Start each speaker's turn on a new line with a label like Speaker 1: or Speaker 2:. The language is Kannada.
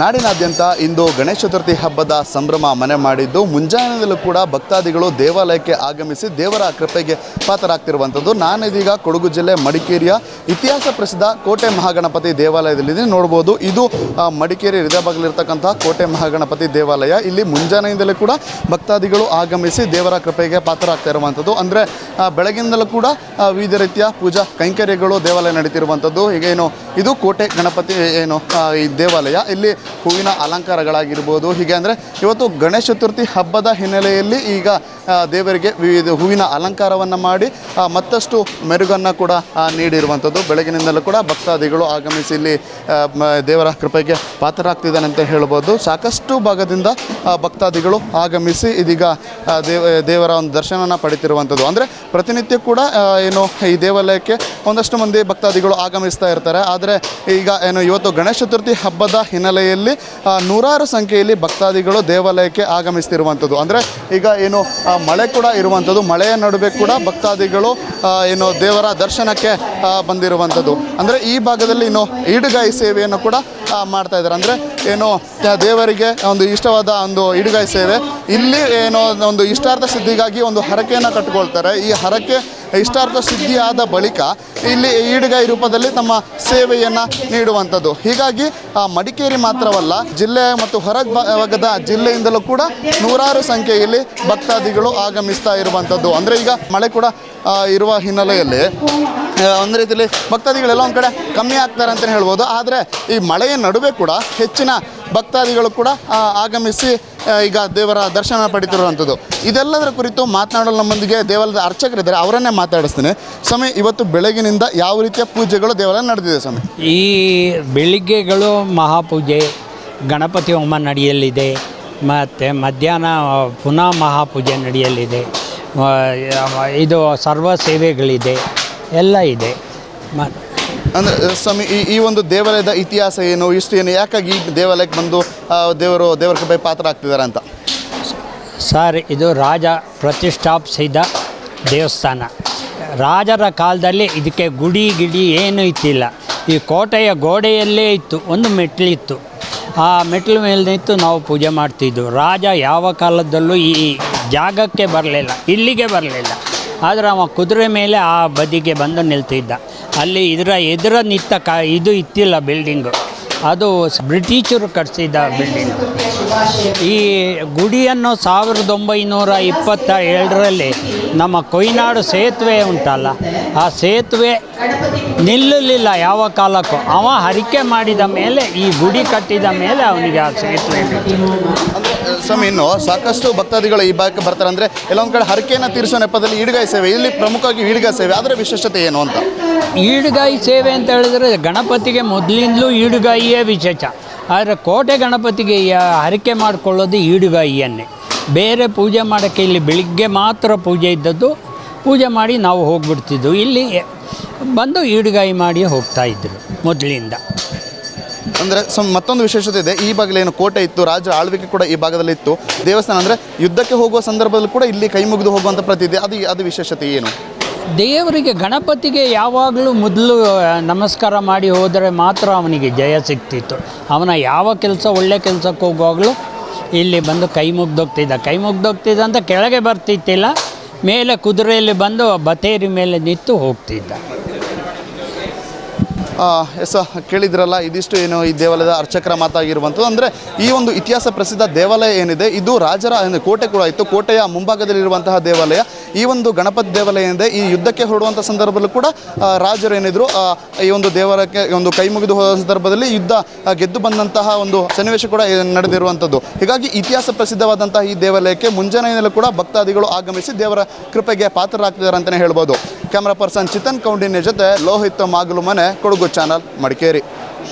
Speaker 1: ನಾಡಿನಾದ್ಯಂತ ಇಂದು ಗಣೇಶ ಚತುರ್ಥಿ ಹಬ್ಬದ ಸಂಭ್ರಮ ಮನೆ ಮಾಡಿದ್ದು, ಮುಂಜಾನೆಯಲ್ಲೂ ಕೂಡ ಭಕ್ತಾದಿಗಳು ದೇವಾಲಯಕ್ಕೆ ಆಗಮಿಸಿ ದೇವರ ಕೃಪೆಗೆ ಪಾತ್ರರಾಗ್ತಿರುವಂಥದ್ದು ನಾನಿದೀಗ ಕೊಡಗು ಜಿಲ್ಲೆ ಮಡಿಕೇರಿಯ ಇತಿಹಾಸ ಪ್ರಸಿದ್ಧ ಕೋಟೆ ಮಹಾಗಣಪತಿ ದೇವಾಲಯದಲ್ಲಿದೆ ನೋಡ್ಬೋದು, ಇದು ಮಡಿಕೇರಿ ಹೃದಯಭಾಗಲಿರ್ತಕ್ಕಂಥ ಕೋಟೆ ಮಹಾಗಣಪತಿ ದೇವಾಲಯ. ಇಲ್ಲಿ ಮುಂಜಾನೆಯಿಂದಲೂ ಕೂಡ ಭಕ್ತಾದಿಗಳು ಆಗಮಿಸಿ ದೇವರ ಕೃಪೆಗೆ ಪಾತ್ರರಾಗ್ತಾ ಇರುವಂಥದ್ದು ಅಂದರೆ ಬೆಳಗಿನಿಂದಲೂ ಕೂಡ ವಿವಿಧ ರೀತಿಯ ಪೂಜಾ ಕೈಂಕರ್ಯಗಳು ದೇವಾಲಯ ನಡೀತಿರುವಂಥದ್ದು ಈಗ ಏನು ಇದು ಕೋಟೆ ಗಣಪತಿ, ಏನು ಈ ದೇವಾಲಯ. ಇಲ್ಲಿ ಹೂವಿನ ಅಲಂಕಾರಗಳಾಗಿರ್ಬೋದು. ಹೀಗೆ ಅಂದರೆ ಇವತ್ತು ಗಣೇಶ ಚತುರ್ಥಿ ಹಬ್ಬದ ಹಿನ್ನೆಲೆಯಲ್ಲಿ ಈಗ ದೇವರಿಗೆ ವಿವಿಧ ಹೂವಿನ ಅಲಂಕಾರವನ್ನು ಮಾಡಿ ಮತ್ತಷ್ಟು ಮೆರುಗನ್ನು ಕೂಡ ನೀಡಿರುವಂಥದ್ದು. ಬೆಳಗಿನಿಂದಲೂ ಕೂಡ ಭಕ್ತಾದಿಗಳು ಆಗಮಿಸಿ ಇಲ್ಲಿ ದೇವರ ಕೃಪೆಗೆ ಪಾತ್ರರಾಗ್ತಿದ್ದಾನೆ ಅಂತ ಹೇಳ್ಬೋದು. ಸಾಕಷ್ಟು ಭಾಗದಿಂದ ಭಕ್ತಾದಿಗಳು ಆಗಮಿಸಿ ಇದೀಗ ದೇವ, ದೇವರ ಒಂದು ದರ್ಶನನ ಪಡಿತಿರುವಂಥದ್ದು. ಅಂದರೆ ಪ್ರತಿನಿತ್ಯ ಕೂಡ ಏನು, ಈ ದೇವಾಲಯಕ್ಕೆ ಒಂದಷ್ಟು ಮಂದಿ ಭಕ್ತಾದಿಗಳು ಆಗಮಿಸ್ತಾ ಇರ್ತಾರೆ. ಆದರೆ ಈಗ ಏನು, ಇವತ್ತು ಗಣೇಶ ಚತುರ್ಥಿ ಹಬ್ಬದ ಹಿನ್ನೆಲೆಯಲ್ಲಿ ಆ, ನೂರಾರು ಸಂಖ್ಯೆಯಲ್ಲಿ ಭಕ್ತಾದಿಗಳು ದೇವಾಲಯಕ್ಕೆ ಆಗಮಿಸ್ತಿರುವಂಥದ್ದು. ಅಂದರೆ ಈಗ ಏನು ಮಳೆ ಕೂಡ ಇರುವಂಥದ್ದು. ಮಳೆಯ ನಡುವೆ ಕೂಡ ಭಕ್ತಾದಿಗಳು ಏನು ದೇವರ ದರ್ಶನಕ್ಕೆ ಬಂದಿರುವಂಥದ್ದು. ಅಂದರೆ ಈ ಭಾಗದಲ್ಲಿ ಇನ್ನು ಈಡುಗಾಯಿ ಸೇವೆಯನ್ನು ಕೂಡ ಮಾಡ್ತಾ ಇದ್ದಾರೆ. ಅಂದರೆ ಏನು ದೇವರಿಗೆ ಒಂದು ಇಷ್ಟವಾದ ಒಂದು ಈಡುಗಾಯಿ ಸೇವೆ. ಇಲ್ಲಿ ಏನೋ ಒಂದು ಇಷ್ಟಾರ್ಥ ಸಿದ್ಧಿಗಾಗಿ ಒಂದು ಹರಕೆಯನ್ನು ಕಟ್ಕೊಳ್ತಾರೆ. ಈ ಹರಕೆ ಇಷ್ಟಾರ್ಥ ಸಿದ್ಧಿಯಾದ ಬಳಿಕ ಇಲ್ಲಿ ಈಡುಗೈ ರೂಪದಲ್ಲಿ ತಮ್ಮ ಸೇವೆಯನ್ನು ನೀಡುವಂಥದ್ದು. ಹೀಗಾಗಿ ಮಡಿಕೇರಿ ಮಾತ್ರವಲ್ಲ, ಜಿಲ್ಲೆ ಮತ್ತು ಹೊರ ಭಾಗದ ಜಿಲ್ಲೆಯಿಂದಲೂ ಕೂಡ ನೂರಾರು ಸಂಖ್ಯೆಯಲ್ಲಿ ಭಕ್ತಾದಿಗಳು ಆಗಮಿಸ್ತಾ ಇರುವಂಥದ್ದು. ಅಂದರೆ ಈಗ ಮಳೆ ಕೂಡ ಇರುವ ಹಿನ್ನೆಲೆಯಲ್ಲಿ ಒಂದು ರೀತಿಯಲ್ಲಿ ಭಕ್ತಾದಿಗಳೆಲ್ಲ ಒಂದು ಕಡೆ ಕಮ್ಮಿ ಆಗ್ತಾರೆ ಅಂತಲೇ ಹೇಳ್ಬೋದು. ಆದರೆ ಈ ಮಳೆಯ ನಡುವೆ ಕೂಡ ಹೆಚ್ಚಿನ ಭಕ್ತಾದಿಗಳು ಕೂಡ ಆಗಮಿಸಿ ಈಗ ದೇವರ ದರ್ಶನ ಪಡಿತಿರುವಂಥದ್ದು. ಇದೆಲ್ಲದರ ಕುರಿತು ಮಾತನಾಡಲು ನಮ್ಮೊಂದಿಗೆ ದೇವಾಲಯದ ಅರ್ಚಕರಿದ್ದಾರೆ, ಅವರನ್ನೇ ಮಾತಾಡಿಸ್ತೇನೆ. ಸ್ವಾಮಿ, ಇವತ್ತು ಬೆಳಗಿನಿಂದ ಯಾವ ರೀತಿಯ ಪೂಜೆಗಳು ದೇವಾಲಯ ನಡೆದಿದೆ ಸ್ವಾಮಿ?
Speaker 2: ಈ ಬೆಳಿಗ್ಗೆಗಳು ಮಹಾಪೂಜೆ, ಗಣಪತಿ ಹೋಮ ನಡೆಯಲಿದೆ, ಮತ್ತು ಮಧ್ಯಾಹ್ನ ಪುನಃ ಮಹಾಪೂಜೆ ನಡೆಯಲಿದೆ. ಇದು ಸರ್ವ ಸೇವೆಗಳಿದೆ, ಎಲ್ಲ ಇದೆ. ಮ
Speaker 1: ಅಂದರೆ ಸ್ವಾಮಿ, ಈ ಈ ಒಂದು ದೇವಾಲಯದ ಇತಿಹಾಸ ಏನು, ಇಷ್ಟು ಏನು, ಯಾಕಾಗಿ ಈ ದೇವಾಲಯಕ್ಕೆ ಬಂದು ದೇವರು ದೇವರ ಕೃಪೆ ಪಾತ್ರ ಆಗ್ತಿದ್ದಾರೆ ಅಂತ?
Speaker 2: ಸರ್, ಇದು ರಾಜ ಪ್ರತಿಷ್ಠಾಪಿಸಿದ ದೇವಸ್ಥಾನ. ರಾಜರ ಕಾಲದಲ್ಲಿ ಇದಕ್ಕೆ ಗುಡಿ ಗಿಡಿ ಏನೂ ಇತ್ತಿಲ್ಲ. ಈ ಕೋಟೆಯ ಗೋಡೆಯಲ್ಲೇ ಇತ್ತು, ಒಂದು ಮೆಟ್ಲಿತ್ತು ಆ ಮೆಟ್ಲು ಮೇಲೆ ನಿಂತು ನಾವು ಪೂಜೆ ಮಾಡ್ತಿದ್ದೆವು ರಾಜ ಯಾವ ಕಾಲದಲ್ಲೂ ಈ ಜಾಗಕ್ಕೆ ಬರಲಿಲ್ಲ, ಇಲ್ಲಿಗೆ ಬರಲಿಲ್ಲ. ಆದರೆ ಅವ ಕುದುರೆ ಮೇಲೆ ಆ ಬದಿಗೆ ಬಂದು ನಿಲ್ತಿದ್ದ. ಅಲ್ಲಿ ಇದರ ಎದುರ ನಿಂತ ಕ, ಇದು ಇತ್ತಿಲ್ಲ ಬಿಲ್ಡಿಂಗು ಅದು ಬ್ರಿಟಿಷರು ಕಟ್ಟಿಸಿದ ಬಿಲ್ಡಿಂಗ್ ಈ ಗುಡಿಯನ್ನು ಸಾವಿರದ ಒಂಬೈನೂರ ಇಪ್ಪತ್ತ ಏಳರಲ್ಲಿ ನಮ್ಮ ಕೊಯ್ನಾಡು ಸೇತುವೆ ಉಂಟಲ್ಲ, ಆ ಸೇತುವೆ ನಿಲ್ಲಲಿಲ್ಲ ಯಾವ ಕಾಲಕ್ಕೂ. ಅವ ಹರಿಕೆ ಮಾಡಿದ ಮೇಲೆ, ಈ ಗುಡಿ ಕಟ್ಟಿದ ಮೇಲೆ ಅವನಿಗೆ ಆ ಸೇತುವೆ.
Speaker 1: ಸ್ವಾಮಿ, ಇನ್ನು ಸಾಕಷ್ಟು ಭಕ್ತಾದಿಗಳು ಈ ಭಾಗಕ್ಕೆ ಬರ್ತಾರೆ ಅಂದರೆ ಕೆಲವೊಂದು ಕಡೆ ಹರಕೆಯನ್ನು ತೀರಿಸೋ ನೆಪದಲ್ಲಿ ಈಡುಗಾಯಿ ಸೇವೆ, ಇಲ್ಲಿ ಪ್ರಮುಖವಾಗಿ ಈಡುಗಾಯಿ ಸೇವೆ, ಅದರ ವಿಶೇಷತೆ ಏನು ಅಂತ?
Speaker 2: ಈಡುಗಾಯಿ ಸೇವೆ ಅಂತ ಹೇಳಿದ್ರೆ ಗಣಪತಿಗೆ ಮೊದಲಿಂದಲೂ ಈಡುಗಾಯಿಯೇ ವಿಶೇಷ. ಆದರೆ ಕೋಟೆ ಗಣಪತಿಗೆ ಹರಕೆ ಮಾಡಿಕೊಳ್ಳೋದು ಈಡುಗಾಯಿಯನ್ನೇ. ಬೇರೆ ಪೂಜೆ ಮಾಡೋಕ್ಕೆ ಇಲ್ಲಿ ಬೆಳಿಗ್ಗೆ ಮಾತ್ರ ಪೂಜೆ ಇದ್ದದ್ದು, ಪೂಜೆ ಮಾಡಿ ನಾವು ಹೋಗ್ಬಿಡ್ತಿದ್ವು. ಇಲ್ಲಿ ಬಂದು ಈಡುಗಾಯಿ ಮಾಡಿ ಹೋಗ್ತಾ ಇದ್ದರು ಮೊದಲಿಂದ.
Speaker 1: ಅಂದರೆ ಸಮ್ ಮತ್ತೊಂದು ವಿಶೇಷತೆ ಇದೆ. ಈ ಭಾಗದಲ್ಲಿ ಏನು ಕೋಟೆ ಇತ್ತು, ರಾಜರ ಆಳ್ವಿಕೆ ಕೂಡ ಈ ಭಾಗದಲ್ಲಿ ಇತ್ತು. ದೇವಸ್ಥಾನ ಅಂದರೆ ಯುದ್ಧಕ್ಕೆ ಹೋಗುವ ಸಂದರ್ಭದಲ್ಲಿ ಕೂಡ ಇಲ್ಲಿ ಕೈ ಮುಗಿದು ಹೋಗುವಂಥ ಪ್ರತಿ ಇದೆ ಅದು ಅದು ವಿಶೇಷತೆ ಏನು?
Speaker 2: ದೇವರಿಗೆ ಗಣಪತಿಗೆ ಯಾವಾಗಲೂ ಮೊದಲು ನಮಸ್ಕಾರ ಮಾಡಿ ಹೋದರೆ ಮಾತ್ರ ಅವನಿಗೆ ಜಯ ಸಿಗ್ತಿತ್ತು. ಅವನ ಯಾವ ಕೆಲಸ, ಒಳ್ಳೆ ಕೆಲಸಕ್ಕೆ ಹೋಗುವಾಗಲೂ ಇಲ್ಲಿ ಬಂದು ಕೈ ಮುಗ್ದೋಗ್ತಿದ್ದ. ಕೈ ಮುಗ್ದೋಗ್ತಿದ್ದ ಅಂತ ಕೆಳಗೆ ಬರ್ತಿತ್ತಿಲ್ಲ, ಮೇಲೆ ಕುದುರೆಯಲ್ಲಿ ಬಂದು ಬತೇರಿ ಮೇಲೆ ನಿಂತು ಹೋಗ್ತಿದ್ದ.
Speaker 1: ಎಸ್ ಕೇಳಿದ್ರಲ್ಲ, ಇದಿಷ್ಟು ಏನು ಈ ದೇವಾಲಯದ ಅರ್ಚಕರ ಮಾತಾಗಿರುವಂಥದ್ದು. ಅಂದರೆ ಈ ಒಂದು ಇತಿಹಾಸ ಪ್ರಸಿದ್ಧ ದೇವಾಲಯ ಏನಿದೆ, ಇದು ರಾಜರ ಕೋಟೆ ಕೂಡ ಇತ್ತು. ಕೋಟೆಯ ಮುಂಭಾಗದಲ್ಲಿರುವಂತಹ ದೇವಾಲಯ. ಈ ಒಂದು ಗಣಪತಿ ದೇವಾಲಯ ಏನಿದೆ, ಈ ಯುದ್ಧಕ್ಕೆ ಹೊರಡುವಂಥ ಸಂದರ್ಭದಲ್ಲೂ ಕೂಡ ರಾಜರು ಏನಿದ್ರು ಈ ಒಂದು ದೇವಾಲಯಕ್ಕೆ ಒಂದು ಕೈ ಮುಗಿದು ಹೋದ ಸಂದರ್ಭದಲ್ಲಿ ಯುದ್ಧ ಗೆದ್ದು ಬಂದಂತಹ ಒಂದು ಸನ್ನಿವೇಶ ಕೂಡ ನಡೆದಿರುವಂಥದ್ದು. ಹೀಗಾಗಿ ಇತಿಹಾಸ ಪ್ರಸಿದ್ಧವಾದಂತಹ ಈ ದೇವಾಲಯಕ್ಕೆ ಮುಂಜಾನೆಯಲ್ಲೂ ಕೂಡ ಭಕ್ತಾದಿಗಳು ಆಗಮಿಸಿ ದೇವರ ಕೃಪೆಗೆ ಪಾತ್ರರಾಗ್ತಿದ್ದಾರೆ ಅಂತಲೇ ಹೇಳ್ಬೋದು. ಕ್ಯಾಮ್ರಾ ಪರ್ಸನ್ ಚಿತನ್ ಕೌಂಡಿನ ಜೊತೆ ಲೋಹಿತ್ ಮಾಗಲು ಮನೆ ಕೊಡಗು ಚಾನಲ್ ಮಡಿಕೇರಿ.